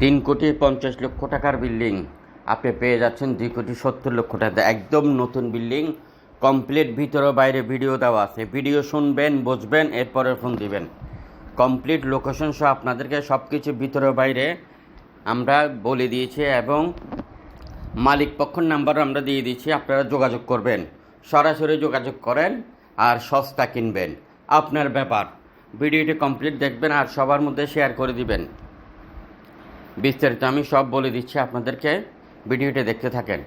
তিন কোটি পঞ্চাশ লক্ষ টাকার বিল্ডিং। আপনি পেয়ে যাচ্ছেন দুই কোটি সত্তর লক্ষ টাকা। একদম নতুন বিল্ডিং, কমপ্লিট, ভিতরে বাইরে ভিডিও দেওয়া আছে। ভিডিও শুনবেন, বুঝবেন, এরপরে ফোন দিবেন। কমপ্লিট লোকেশন সহ আপনাদেরকে সব কিছু ভিতরে বাইরে আমরা বলে দিয়েছি এবং মালিক পক্ষর নাম্বার আমরা দিয়ে দিচ্ছি আপনারা যোগাযোগ করবেন। সরাসরি যোগাযোগ করেন আর সস্তা কিনবেন। আপনার ব্যাপার। ভিডিওটি কমপ্লিট দেখবেন আর সবার মধ্যে শেয়ার করে দিবেন। বিস্তারিত আমি সব বলে দিচ্ছি আপনাদেরকে। ভিডিওটি দেখতে থাকেন।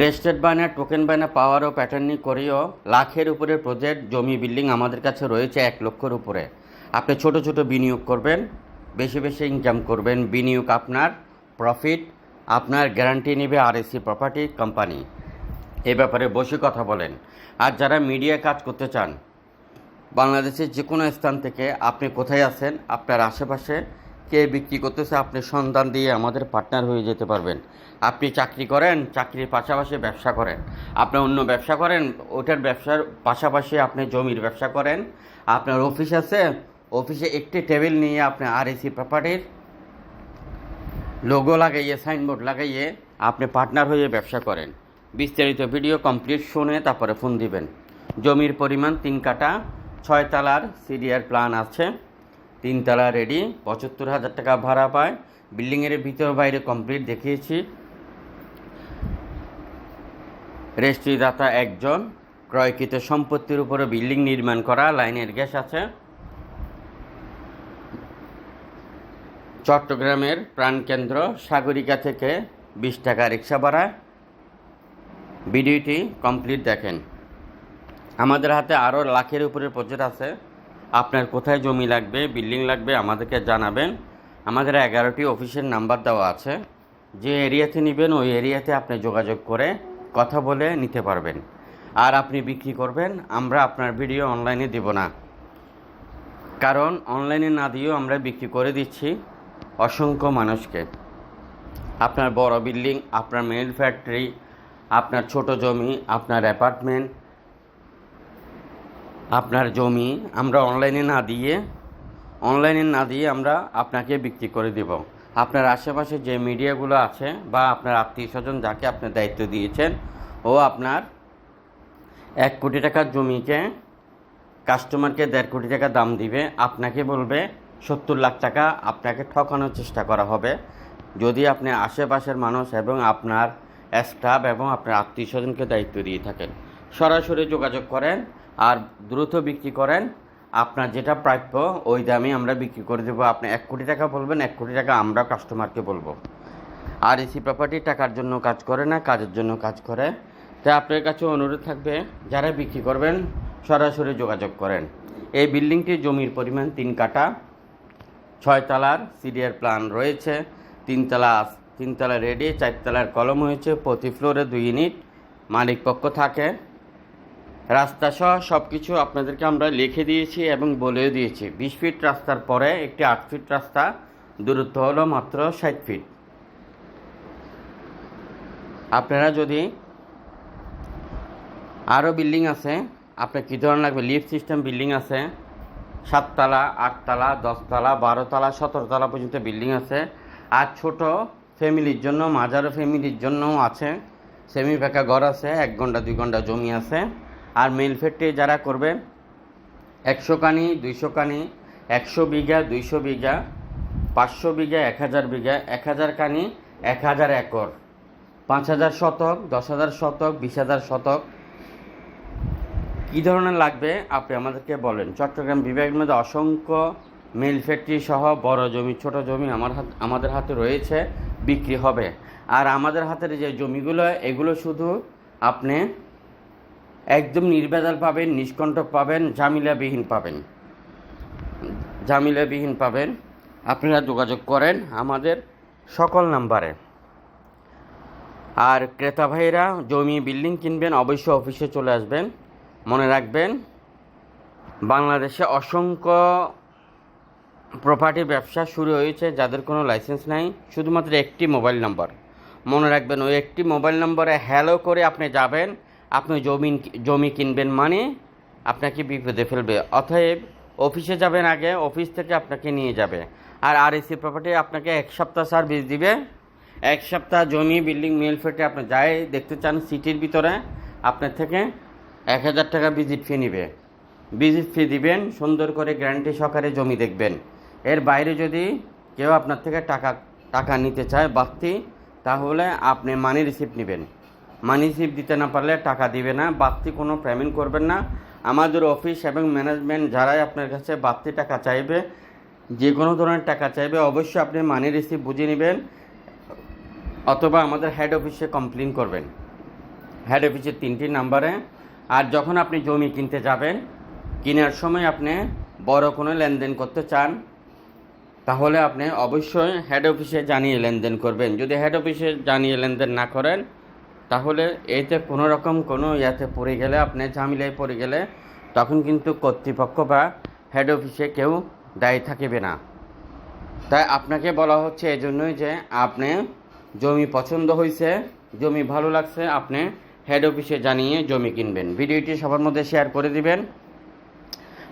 রেজিস্টার্ড বায়না টোকেন বায়না পাওয়ার ও প্যাটার্নি করেও লাখের উপরে প্রজেক্ট, জমি, বিল্ডিং আমাদের কাছে রয়েছে এক লক্ষর উপরে। আপনি ছোট ছোট বিনিয়োগ করবেন, বেশি বেশি ইনকাম করবেন। বিনিয়োগ আপনার প্রফিট আপনার গ্যারান্টি নেবে আরএসসি প্রপার্টি কোম্পানি এ ব্যাপারে বসে কথা বলেন। আর যারা মিডিয়া কাজ করতে চান, বাংলাদেশের যে কোনো স্থান থেকে আপনি কোথায় আছেন, আপনার আশেপাশে কে বিক্রি করতেছে, আপনি সন্ধান দিয়ে আমাদের পার্টনার হয়ে যেতে পারবেন। আপনি চাকরি করেন, চাকরির পাশাপাশি ব্যবসা করেন। আপনি অন্য ব্যবসা করেন, ওটার ব্যবসার পাশাপাশি আপনি জমির ব্যবসা করেন। আপনার অফিস আছে অফিসে একটি টেবিল নিয়ে আপনি আরএসি প্রপার্টির লোগো লাগাইয়ে সাইনবোর্ড লাগাইয়ে আপনি পার্টনার হয়ে ব্যবসা করেন। বিস্তারিত ভিডিও কমপ্লিট শুনে তারপরে ফোন দিবেন। জমির পরিমাণ তিন কাটা ছয় তালার সিডিআর প্ল্যান আছে। তিন তালা রেডি পঁচাত্তর হাজার টাকা ভাড়া পায়। বিল্ডিংয়ের ভিতর বাইরে কমপ্লিট দেখিয়েছি। রেজিস্ট্রিদাতা একজন, ক্রয়কৃত সম্পত্তির উপরে বিল্ডিং নির্মাণ করা, লাইনের গ্যাস আছে। চট্টগ্রামের প্রাণকেন্দ্র সাগরিকা থেকে বিশ টাকা রিক্সা ভাড়া। ভিডিওটি কমপ্লিট দেখেন। আমাদের হাতে আরও লাখের উপরে প্রজেক্ট আছে। আপনার কোথায় জমি লাগবে, বিল্ডিং লাগবে, আমাদেরকে জানাবেন। আমাদের এগারোটি অফিসের নাম্বার দেওয়া আছে। যে এরিয়াতে নেবেন, ওই এরিয়াতে আপনি যোগাযোগ করে কথা বলে নিতে পারবেন। আর আপনি বিক্রি করবেন, আমরা আপনার ভিডিও অনলাইনে দেব না। কারণ অনলাইনে না দিয়েও আমরা বিক্রি করে দিচ্ছি অসংখ্য মানুষকে। আপনার বড় বিল্ডিং, আপনার মিল ফ্যাক্টরি আপনার ছোট জমি, আপনার অ্যাপার্টমেন্ট আপনার জমি আমরা অনলাইনে না দিয়ে, অনলাইনে না দিয়ে আমরা আপনাকে বিক্রি করে দেব। আপনার আশেপাশে যে মিডিয়াগুলো আছে বা আপনার আত্মীয় স্বজন যাকে আপনি দায়িত্ব দিয়েছেন, ও আপনার এক কোটি টাকার জমিকে কাস্টমারকে দেড় কোটি টাকা দাম দিবে, আপনাকে বলবে সত্তর লাখ টাকা আপনাকে ঠকানোর চেষ্টা করা হবে। যদি আপনি আশেপাশের মানুষ এবং আপনার স্টাফ এবং আপনার আত্মীয় স্বজনকে দায়িত্ব দিয়ে থাকেন, সরাসরি যোগাযোগ করেন আর দ্রুত বিক্রি করেন আপনার যেটা প্রাপ্য, ওই দামে আমরা বিক্রি করে দেবো। আপনি এক কোটি টাকা বলবেন, এক কোটি টাকা আমরা কাস্টমারকে বলব। আর এসি প্রপার্টি টাকার জন্য কাজ করে না, কাজের জন্য কাজ করে। তাই আপনার কাছে অনুরোধ থাকবে, যারা বিক্রি করবেন, সরাসরি যোগাযোগ করেন। এই বিল্ডিংটির জমির পরিমাণ তিন কাটা ছয় তলার সিডিআর প্ল্যান রয়েছে তিনতলা তিনতলা রেডি চারতলার কলম হয়েছে, প্রতি ফ্লোরে দুই ইউনিট, মালিক পক্ষ থাকে। রাস্তা সহ সব কিছু আপনাদেরকে আমরা লিখে দিয়েছি এবং বলেও দিয়েছি। বিশ ফিট রাস্তার পরে একটি আট ফিট রাস্তা, দূরত্ব হলো মাত্র ষাট ফিট। আপনারা যদি আরও বিল্ডিং আছে, আপনার কী ধরনের লাগবে? লিফট সিস্টেম বিল্ডিং আছে, সাততলা, আটতলা, দশতলা, বারোতলা, সতেরোতলা পর্যন্ত বিল্ডিং আছে। আর ছোট ফ্যামিলির জন্য মাজারো ফ্যামিলির জন্যও আছে। সেমি ফাঁকা ঘর আছে, এক ঘণ্টা, দুই ঘণ্টা জমি আছে। আর মেল ফ্যাক্টরি যারা করবে, একশো কানি, দুইশো কানি, একশো বিঘা, দুইশো বিঘা, পাঁচশো বিঘা, এক হাজার বিঘা, এক হাজার কানি, এক হাজার একর। পাঁচ হাজার শতক, দশ হাজার শতক, বিশ হাজার শতক। কী ধরনের লাগবে আপনি আমাদেরকে বলেন? চট্টগ্রাম বিভাগের মধ্যে অসংখ্য মিল ফ্যাক্টরি সহ বড় জমি, ছোট জমি আমার হাত আমাদের হাতে রয়েছে, বিক্রি হবে। আর আমাদের হাতের যে জমিগুলো, এগুলো শুধু আপনি একদম নির্ভেজাল পাবেন, নিষ্কণ্টক পাবেন ঝামেলাবিহীন পাবেন। ঝামেলাবিহীন পাবেন। আপনারা যোগাযোগ করেন আমাদের সকল নাম্বারে। আর ক্রেতা ভাইরা জমি, বিল্ডিং কিনবেন, অবশ্যই অফিসে চলে আসবেন। মনে রাখবেন, বাংলাদেশে অসংখ্য প্রপার্টি ব্যবসা শুরু হয়েছে যাদের কোনো লাইসেন্স নাই, শুধুমাত্র একটি মোবাইল নম্বর মনে রাখবেন, ওই একটি মোবাইল নম্বরে হ্যালো করে আপনি যাবেন আপনি জমি জমি কিনবেন মানে আপনাকে বিপদে ফেলবে। অতএব অফিসে যাবেন আগে, অফিস থেকে আপনাকে নিয়ে যাবে। আর আর এসি প্রপার্টি আপনাকে এক সপ্তাহ সার্ভিস দিবে। এক সপ্তাহ জমি বিল্ডিং মেল ফেটে আপনি যাই দেখতে চান সিটির ভিতরে, আপনার থেকে এক হাজার টাকা ভিজিট ফি নিবে। ভিজিট ফি দিবেন, সুন্দর করে গ্যারান্টি সহকারে জমি দেখবেন। এর বাইরে যদি কেউ আপনার থেকে টাকা টাকা নিতে চায় বাড়তি, তাহলে আপনি মানি রিসিপ্ট নেবেন। মানি রিসিপ্ট দিতে না পারলে টাকা দিবে না, বাড়তি কোনো পেমেন্ট করবেন না। আমাদের অফিস এবং ম্যানেজমেন্ট যারাই আপনার কাছে বাড়তি টাকা চাইবে, যে কোনো ধরনের টাকা চাইবে, অবশ্যই আপনি মানি রিসিপ্ট বুঝে নেবেন, অথবা আমাদের হেড অফিসে কমপ্লেন করবেন। হেড অফিসের তিনটি নাম্বারে আর যখন আপনি জমি কিনতে যাবেন, কেনার সময় আপনি বড় কোনো লেনদেন করতে চান, তাহলে আপনি অবশ্যই হেড অফিসে জানিয়ে লেনদেন করবেন। যদি হেড অফিসে জানিয়ে লেনদেন না করেন তাহলে এতে কোনো রকম কোনো ইয়াতে পড়ে গেলে, আপনি ঝামেলায় পড়ে গেলে, তখন কিন্তু কর্তৃপক্ষ বা হেড অফিসে কেউ দায়ী থাকবে না। তাই আপনাকে বলা হচ্ছে এই জন্যই যে আপনি জমি পছন্দ হয়েছে জমি ভালো লাগছে, আপনি হেড অফিসে জানিয়ে জমি কিনবেন। ভিডিওটি সবার মধ্যে শেয়ার করে দিবেন।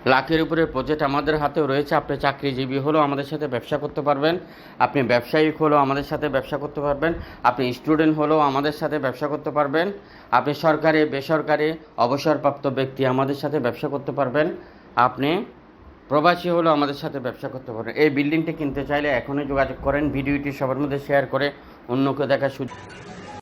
লাখের উপরে প্রজেক্ট আমাদের হাতেও রয়েছে। আপনি চাকরিজীবী হলেও আমাদের সাথে ব্যবসা করতে পারবেন। আপনি ব্যবসায়িক হলেও আমাদের সাথে ব্যবসা করতে পারবেন। আপনি স্টুডেন্ট হলেও আমাদের সাথে ব্যবসা করতে পারবেন। আপনি সরকারি, বেসরকারি, অবসরপ্রাপ্ত ব্যক্তি আমাদের সাথে ব্যবসা করতে পারবেন। আপনি প্রবাসী হলেও আমাদের সাথে ব্যবসা করতে পারবেন। এই বিল্ডিংটি কিনতে চাইলে এখনই যোগাযোগ করেন, ভিডিওটি সবার মধ্যে শেয়ার করে অন্যকে দেখার সুযোগ